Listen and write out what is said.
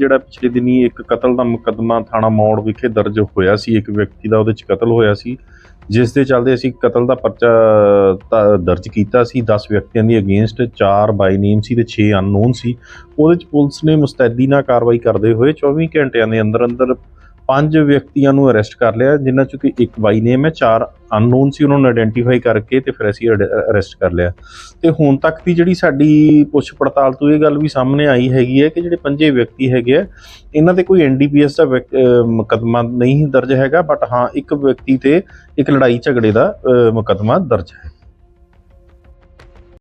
ਜਿਹੜਾ ਪਿਛਲੇ ਦਿਨੀ ਇੱਕ ਕਤਲ ਦਾ ਮੁਕੱਦਮਾ ਥਾਣਾ ਮੌੜ ਵਿਖੇ ਦਰਜ ਹੋਇਆ ਸੀ, ਇੱਕ ਵਿਅਕਤੀ ਦਾ ਉਹਦੇ ਚ ਕਤਲ ਹੋਇਆ ਸੀ, ਜਿਸ ਦੇ ਚੱਲਦੇ ਅਸੀਂ ਕਤਲ ਦਾ ਪਰਚਾ ਦਰਜ ਕੀਤਾ ਸੀ 10 ਵਿਅਕਤੀਆਂ ਦੀ ਅਗੇਂਸਟ 4 ਬਾਈ ਨੇਮ ਸੀ ਤੇ 6 ਅਨਨੋਨ ਸੀ। ਉਹਦੇ ਚ ਪੁਲਿਸ ਨੇ ਮੁਸਤੈਦੀ ਨਾਲ ਕਾਰਵਾਈ ਕਰਦੇ ਹੋਏ 24 ਘੰਟਿਆਂ ਦੇ ਅੰਦਰ ਅੰਦਰ ਪੰਜ ਵਿਅਕਤੀਆਂ ਨੂੰ ਅਰੈਸਟ ਕਰ ਲਿਆ, ਜਿਨ੍ਹਾਂ ਚੋਂ ਕਿ ਇੱਕ ਬਾਈ ਨੇਮ ਹੈ, ਚਾਰ ਅਨਨੋਨ ਸੀ, ਉਹਨਾਂ ਨੂੰ ਆਇਡੈਂਟੀਫਾਈ ਕਰਕੇ ਤੇ ਫਿਰ ਅਸੀਂ ਅਰੈਸਟ ਕਰ ਲਿਆ। ਤੇ ਹੁਣ ਤੱਕ ਦੀ ਜਿਹੜੀ ਸਾਡੀ ਪੁੱਛ ਪੜਤਾਲ ਤੋਂ ਇਹ ਗੱਲ ਵੀ ਸਾਹਮਣੇ ਆਈ ਹੈਗੀ ਹੈ ਕਿ ਜਿਹੜੇ ਪੰਜੇ ਵਿਅਕਤੀ ਹੈਗੇ ਆ, ਇਹਨਾਂ ਤੇ ਕੋਈ ਐਨਡੀਪੀਐਸ ਦਾ ਵਿਅਕ- ਮੁਕੱਦਮਾ ਨਹੀਂ ਦਰਜ ਹੈਗਾ, ਬਟ ਹਾਂ ਇੱਕ ਵਿਅਕਤੀ ਤੇ ਇੱਕ ਲੜਾਈ ਝਗੜੇ ਦਾ, ਅਹ, ਮੁਕੱਦਮਾ ਦਰਜ ਹੈ।